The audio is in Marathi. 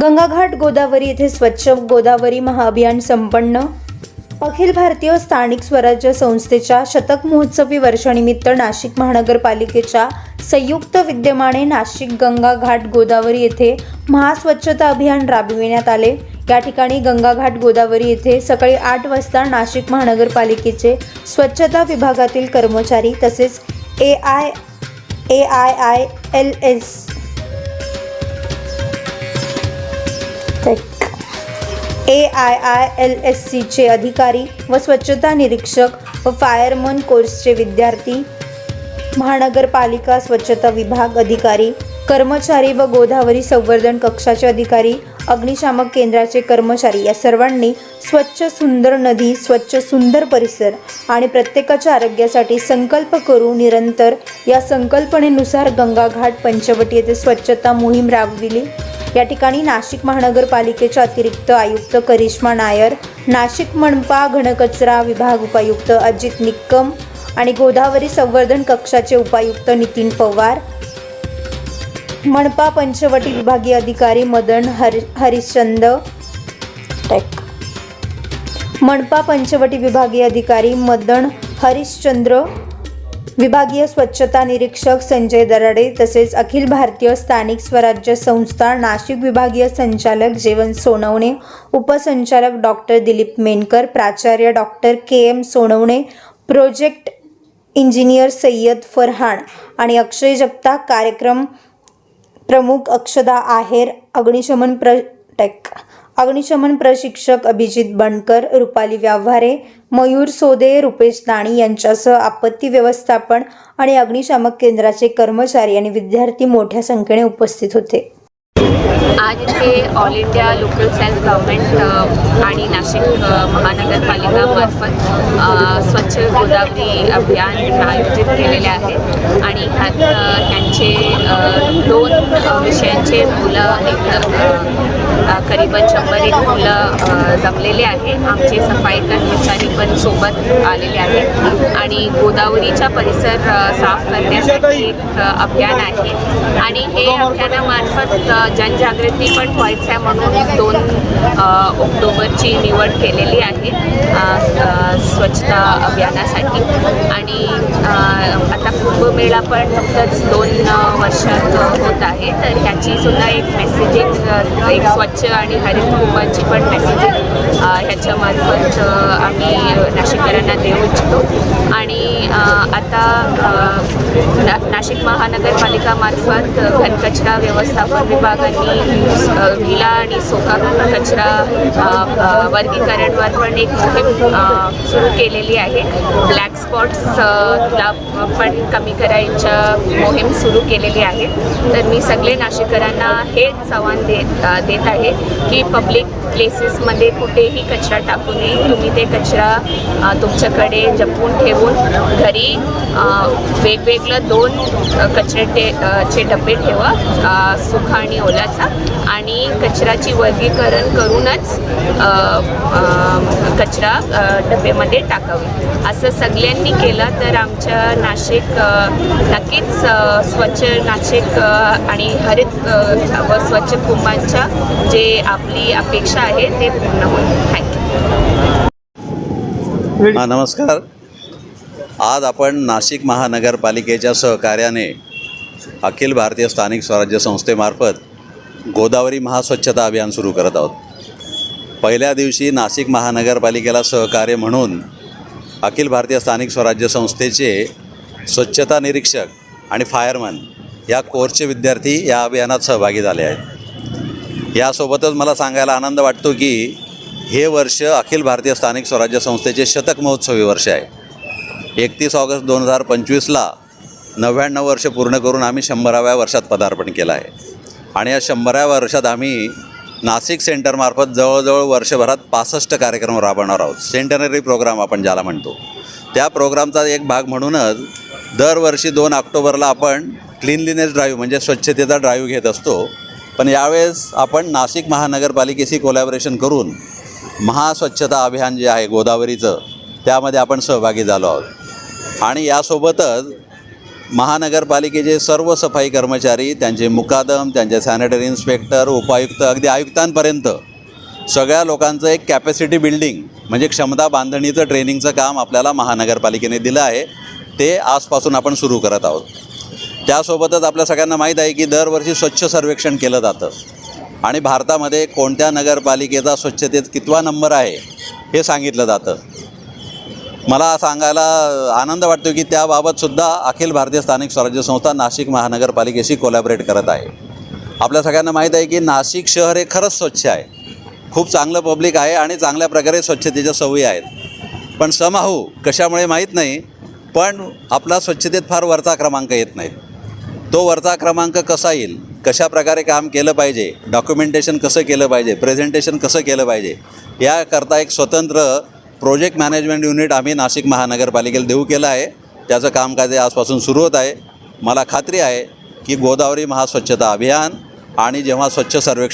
गंगाघाट गोदावरी येथे स्वच्छ गोदावरी महाअभियान संपन्न. अखिल भारतीय स्थानिक स्वराज्य संस्थेच्या शतक महोत्सवी वर्षानिमित्त नाशिक महानगरपालिकेच्या संयुक्त विद्यमाने नाशिक गंगाघाट गोदावरी येथे महास्वच्छता अभियान राबविण्यात आले. या ठिकाणी गंगाघाट गोदावरी येथे सकाळी आठ वाजता नाशिक महानगरपालिकेचे स्वच्छता विभागातील कर्मचारी तसेच A I A I I L S A I I L S सीचे अधिकारी व स्वच्छता निरीक्षक व फायरमन कोर्सचे विद्यार्थी महानगरपालिका स्वच्छता विभाग अधिकारी कर्मचारी व गोदावरी संवर्धन कक्षाचे अधिकारी अग्निशामक केंद्राचे कर्मचारी या सर्वांनी स्वच्छ सुंदर नदी स्वच्छ सुंदर परिसर आणि प्रत्येकाच्या आरोग्यासाठी संकल्प करू निरंतर या संकल्पनेनुसार गंगाघाट पंचवटी येथे स्वच्छता मोहीम राबविली. या ठिकाणी नाशिक महानगरपालिकेच्या अतिरिक्त आयुक्त करिश्मा नायर नाशिक मनपा घनकचरा विभाग उपायुक्त अजित निक्कम आणि गोदावरी संवर्धन कक्षाचे उपायुक्त नितीन पवार मनपा पंचवटी विभागीय अधिकारी मदन हर हरिश्चंद मनपा पंचवटी विभागीय अधिकारी मदन हरिश्चंद्र विभागीय स्वच्छता निरीक्षक संजय दराडे तसेच अखिल भारतीय स्थानिक स्वराज्य संस्था नाशिक विभागीय संचालक जेवण सोनवणे उपसंचालक डॉक्टर दिलीप मेनकर प्राचार्य doctor K M Sonawane project engineer Sayyad Farhan आणि अक्षय जगता कार्यक्रम प्रमुख अक्षदा आहेर अग्निशमन प्र टेक. अग्निशमन प्रशिक्षक अभिजित बनकर रुपाली व्यावहारे मयूर सोदे रुपेश दाणी यांच्यासह आपत्ती व्यवस्थापन आणि अग्निशामक केंद्राचे कर्मचारी आणि विद्यार्थी मोठ्या संख्येने उपस्थित होते. आज इथे all India local self government Nashik महानगरपालिकामार्फत स्वच्छ गोदावरी अभियान आयोजित केलेले आहे. आणि ह्यात त्यांचे दोन विषयांचे मुलं एक करीबन शंभर एक मुलं जमलेले आहे. आमचे सफाई कर्मचारी पण सोबत आलेले आहेत. आणि गोदावरीचा परिसर साफ करण्यासाठी एक अभियान आहे. आणि हे अभियानामार्फत जनजागृती पण व्हायचं आहे म्हणून दोन ऑक्टोबरची निवड केलेली आहे स्वच्छता अभियानासाठी. आणि आता कुंभमेळा पण नुकतंच दोन वर्षात होत आहे. तर ह्याची सुद्धा एक मेसेजिंग एक स्वच्छ आणि हरित कुंभाची पण मेसेजिंग ह्याच्यामार्फत आम्ही नाशिककरांना देऊ इच्छितो. आणि आता ना नाशिक महानगरपालिकामार्फत घनकचरा व्यवस्थापन विभागाने गिला विला आणि सोका कचरा वर्गीकरणवर पण एक मोहीम सुरू केलेली आहे. ब्लॅक स्पॉट्सला पण कमी करायच्या मोहीम सुरू केलेली आहे. तर मी सगळे नाशिककरांना हेच आव्हान देत देत आहे की पब्लिक प्लेसेसमध्ये कुठेही कचरा टाकू नये. तुम्ही ते कचरा तुमच्याकडे जपून ठेवून घरी वेगवेगळं दोन कचरे टे चे डबे ठेवा सुखा आणि ओलाचा आणि कचऱ्याची वर्गीकरण करूनच कचरा डबेमध्ये टाकावी. असं सगळ्यांनी केलं तर आमच्या नाशिक नक्कीच स्वच्छ नाशिक आणि हरित व स्वच्छ कुंभांच्या जे आपली अपेक्षा आहे ते पूर्ण होईल. थँक्यू हा नमस्कार. आज आपण नाशिक महानगरपालिकेच्या सहकार्याने अखिल भारतीय स्थानिक स्वराज्य संस्थेमार्फत गोदावरी महास्वच्छता अभियान सुरू करत आहोत. पहिल्या दिवशी नाशिक महानगरपालिकेला सहकार्य म्हणून अखिल भारतीय स्थानिक स्वराज्य संस्थेचे स्वच्छता निरीक्षक आणि फायरमन या कोर्सचे विद्यार्थी या अभियानात सहभागी झाले आहेत. यासोबतच मला सांगायला आनंद वाटतो की हे वर्ष अखिल भारतीय स्थानिक स्वराज्य संस्थेचे शतक महोत्सवी वर्ष आहे. एकतीस ऑगस्ट दोन हजार पंचवीसला नव्याण्णव वर्ष पूर्ण करून आम्ही शंभराव्या वर्षात पदार्पण केलं आहे. आणि या शंभराव्या वर्षात आम्ही नाशिक सेंटरमार्फत जवळजवळ वर्षभरात पासष्ट कार्यक्रम राबवणार आहोत. सेंटनरी प्रोग्राम आपण ज्याला म्हणतो. त्या प्रोग्रामचा एक भाग म्हणूनच दरवर्षी दोन ऑक्टोबरला आपण क्लिनलीनेस ड्राईव्ह म्हणजे स्वच्छतेचा ड्राईव्ह घेत असतो. पण यावेळेस आपण नाशिक महानगरपालिकेशी कोलॅबरेशन करून महास्वच्छता अभियान जे आहे गोदावरीचं त्यामध्ये आपण सहभागी झालो आहोत. आणि यासोबतच महानगरपालिकेचे सर्व सफाई कर्मचारी त्यांचे मुकादम त्यांचे सॅनिटरी इन्स्पेक्टर उपायुक्त अगदी आयुक्तांपर्यंत सगळ्या लोकांचं एक कॅपॅसिटी बिल्डिंग म्हणजे क्षमता बांधणीचं ट्रेनिंगचं काम आपल्याला महानगरपालिकेने दिलं आहे. ते आजपासून आपण सुरू करत आहोत. त्यासोबतच आपल्या सगळ्यांना माहीत आहे की दरवर्षी स्वच्छ सर्वेक्षण केलं जातं. आणि भारतामध्ये कोणत्या नगरपालिकेचा स्वच्छतेत कितवा नंबर आहे हे सांगितलं जातं. मला सांगायला आनंद वाटतो की त्याबाबतसुद्धा अखिल भारतीय स्थानिक स्वराज्य संस्था नाशिक महानगरपालिकेशी कोलॅबरेट करत आहे. आपल्या सगळ्यांना माहीत आहे की नाशिक शहर हे खरंच स्वच्छ आहे. खूप चांगलं पब्लिक आहे आणि चांगल्या प्रकारे स्वच्छतेच्या सवयी आहेत. पण समाहू कशामुळे माहीत नाही पण आपला स्वच्छतेत फार वरचा क्रमांक येत नाही. तो वरचा क्रमांक कसा येईल? कशा प्रकारे काम केलं पाहिजे? डॉक्युमेंटेशन कसं केलं पाहिजे? प्रेझेंटेशन कसं केलं पाहिजे? याकरता एक स्वतंत्र प्रोजेक्ट मॅनेजमेंट युनिट आम्ही नाशिक महानगरपालिकेला देऊ केलं आहे. त्याचं कामकाज आजपासून सुरू होत आहे. मला खात्री आहे की गोदावरी महास्वच्छता अभियान आणि जेव्हा स्वच्छ सर्वेक्षण